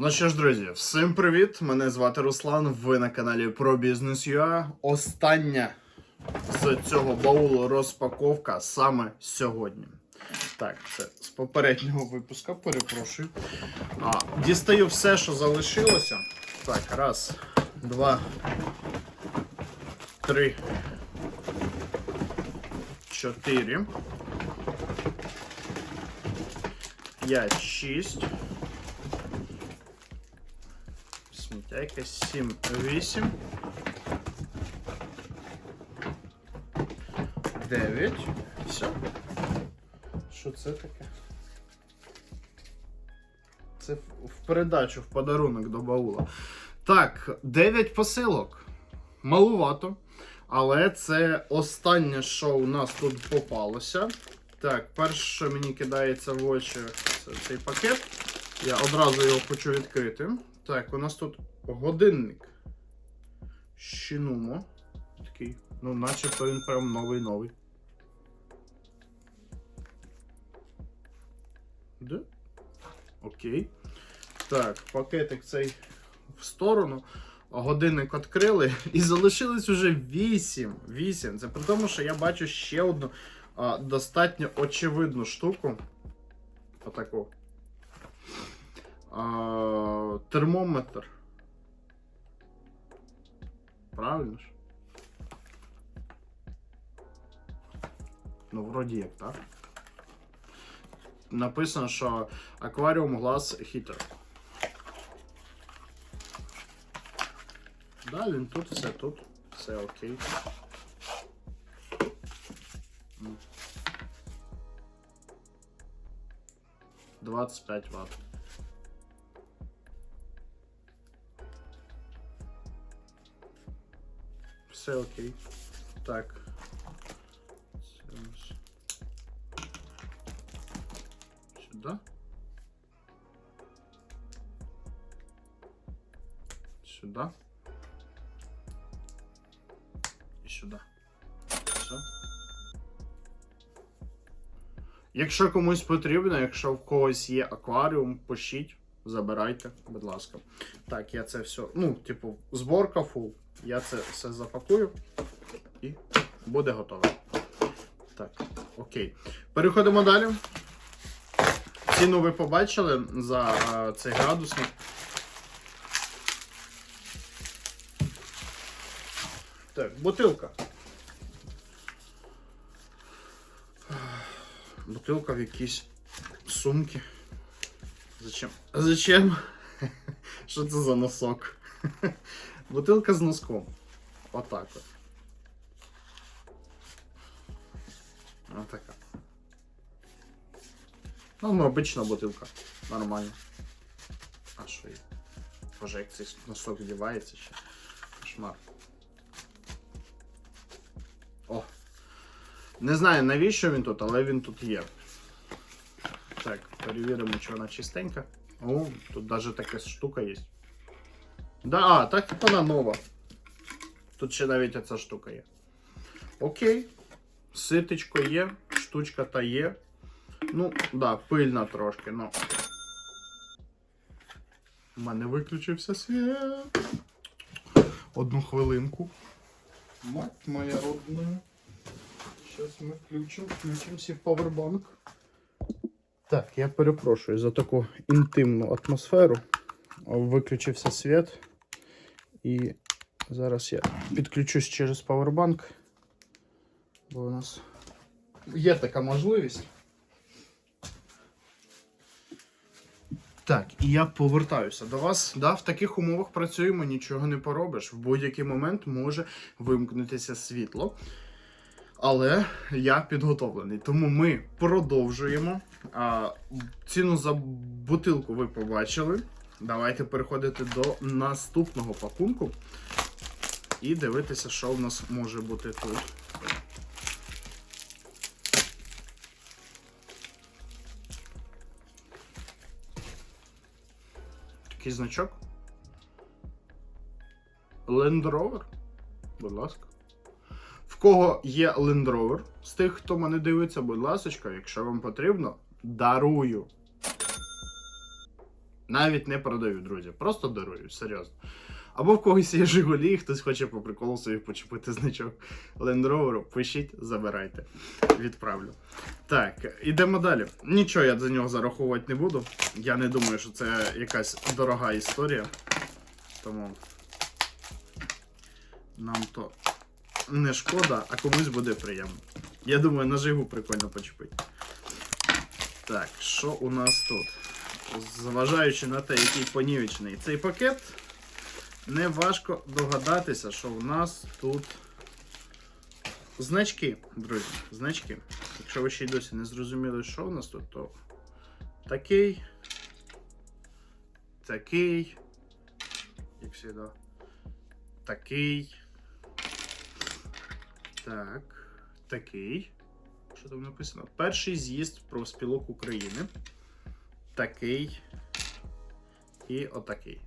Ну що ж, друзі, всім привіт! Мене звати Руслан. Ви на каналі бізнес.ua. Остання з цього баулу розпаковка саме сьогодні. Так, це з попереднього випуска, перепрошую. А, дістаю все, що залишилося. Так, раз, два, три, чотири. П'ять, шість. Якесь 7, 8. 9. Все. Що це таке? Це в передачу, в подарунок до баула. Так, 9 посилок. Малувато. Але це останнє, що у нас тут попалося. Так, перше, що мені кидається в очі, це цей пакет. Я одразу його хочу відкрити. Так, у нас тут годинник. Шинумо. Такий. Ну, начебто він прям новий-новий. Да? Окей. Так, пакетик цей в сторону. Годинник відкрили і залишилось уже 8. 8. Це при тому, що я бачу ще одну а, достатньо очевидну штуку. Отаку. А, термометр. Правильно ж? Ну, вроді як, так? Написано, що акваріум глаз хітер. Да, він тут, все тут, все окей. М. 25 Вт. Все окей. Так. Сюда. Сюда. І сюди. Все. Якщо комусь потрібно, якщо в когось є акваріум, пишіть, забирайте, будь ласка. Так, я це все. Ну, типу, зборка фул. Я це все запакую і буде готово. Так, окей. Переходимо далі. Ціну ви побачили за а, цей градусник. Так, бутилка. Бутилка в якійсь сумці. Зачем? Зачем? Що це за носок? Бутилка з носком. Отак от. Отака. Ну, ну, обична бутилка. Нормально. А що є? Боже, як цей носок вдівається ще. Кошмар. О! Не знаю навіщо він тут, але він тут є. Так, перевіримо, чи вона чистенька. О, тут навіть така штука є. Да, а, так вона нова. Тут ще навіть оця штука є. Окей. Ситечко є, штучка та є. Ну, да, пильна трошки, ну. У мене виключився світ. Одну хвилинку. Мать моя родна. Зараз ми включимо, включимося в павербанк. Так, я перепрошую за таку інтимну атмосферу. Виключився світ. І зараз я підключусь через павербанк. Бо у нас є така можливість. Так, і я повертаюся до вас. Да, в таких умовах працюємо, нічого не поробиш. В будь-який момент може вимкнутися світло. Але я підготовлений. Тому ми продовжуємо. А, ціну за бутилку ви побачили. Давайте переходити до наступного пакунку і дивитися, що в нас може бути тут. Такий значок. Land Rover. Будь ласка. В кого є Land Rover, з тих, хто мене дивиться, будь ласка, якщо вам потрібно, дарую. Навіть не продаю, друзі, просто дарую, серйозно. Або в когось є Жигулі, хтось хоче по приколу собі почепити значок Land Rover, пишіть, забирайте. Відправлю. Так, ідемо далі. Нічого я за нього зараховувати не буду. Я не думаю, що це якась дорога історія. Тому нам то не шкода, а комусь буде приємно. Я думаю, на жигу прикольно почепити. Так, що у нас тут? Зважаючи на те, який понівечний цей пакет, не важко догадатися, що у нас тут значки, друзі, значки. Якщо ви ще й досі не зрозуміли, що у нас тут, то такий, такий, як завжди, такий, так, такий. Що там написано? Перший з'їзд профспілок України. Такий. І отакий.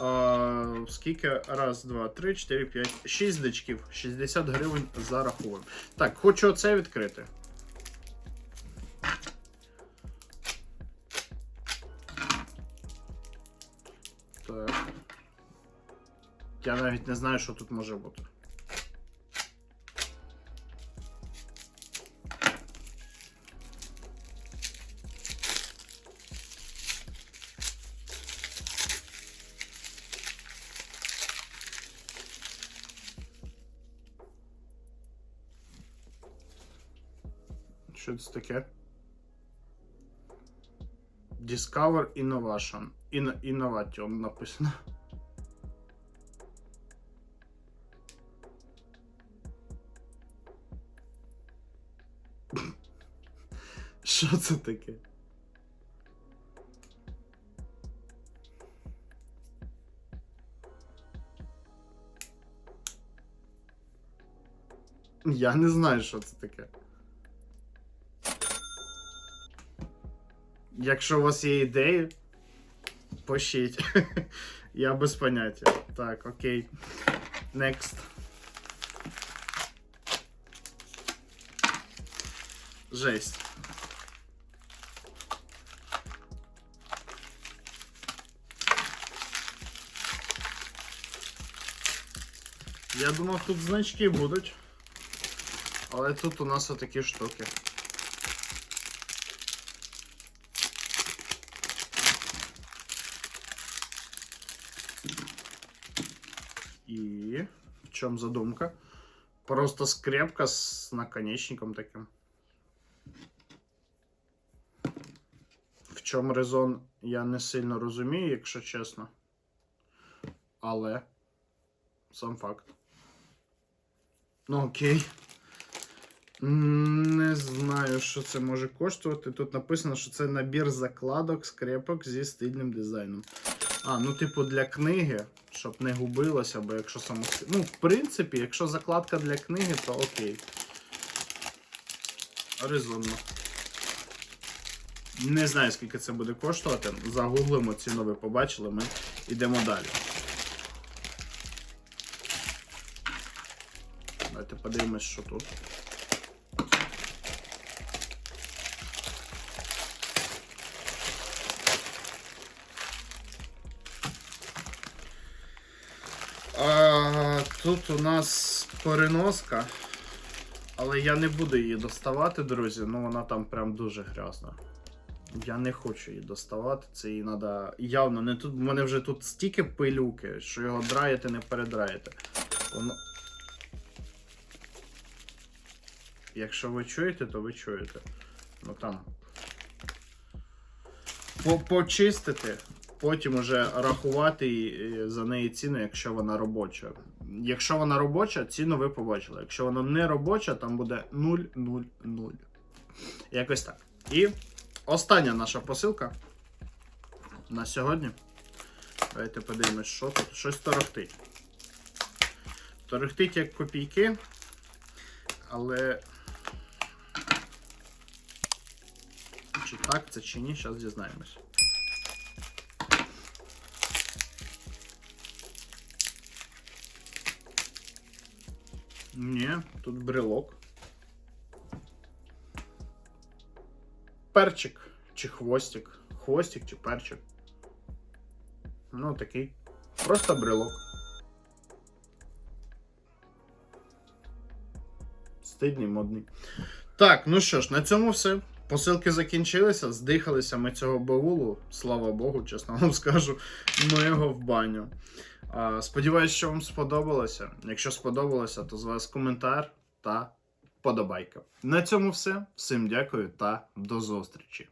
А, скільки? Раз, два, три, чотири, п'ять, шість значків. 60 гривень зараховуємо. Так, хочу оце відкрити. Так. Я навіть не знаю, що тут може бути. Що це таке? Discover Innovation. Inno- Innovation написано. Що це таке? Я не знаю, що це таке. Якщо у вас є ідеї, пишіть. Я без поняття. Так, окей. Next. Жесть. Я думав, тут значки будуть. Але тут у нас отакі штуки. И в чем задумка? Просто скрепка с наконечником таким. В чому резон, я не сильно розумію, якщо чесно. Але сам факт. Ну окей. Не знаю, що це може коштувати. Тут написано, що це набір закладок, скрепок зі стильним дизайном. А, ну, типу, для книги, щоб не губилося, бо якщо само. Ну, в принципі, якщо закладка для книги, то окей. Резонно. Не знаю, скільки це буде коштувати. Загуглимо ціну, ви побачили, ми йдемо далі. Давайте подивимось, що тут. А, тут у нас переноска, але я не буду її доставати, друзі. Ну вона там прям дуже грязна. Я не хочу її доставати. Це її треба явно не тут. У мене вже тут стільки пилюки, що його драєте, не передраєте. Воно. Якщо ви чуєте, то ви чуєте. Ну там. По- Почистити, потім уже рахувати за неї ціну, якщо вона робоча. Якщо вона робоча, ціну ви побачили. Якщо вона не робоча, там буде 0,0,0. Якось так. І остання наша посилка на сьогодні. Давайте подивимось, що тут. Щось торохтить. Торохтить як копійки, але. Чи так це чи ні, зараз дізнаємось. Ні, тут брелок. Перчик чи хвостик. хвостик чи перчик. Ну, такий. Просто брелок. Стидний, модний. Так, ну що ж, на цьому все. Посилки закінчилися, здихалися ми цього баулу. Слава Богу, чесно вам скажу. Ми його в баню. Сподіваюсь, що вам сподобалося. Якщо сподобалося, то з вас коментар та подобайка. На цьому все. Всім дякую та до зустрічі.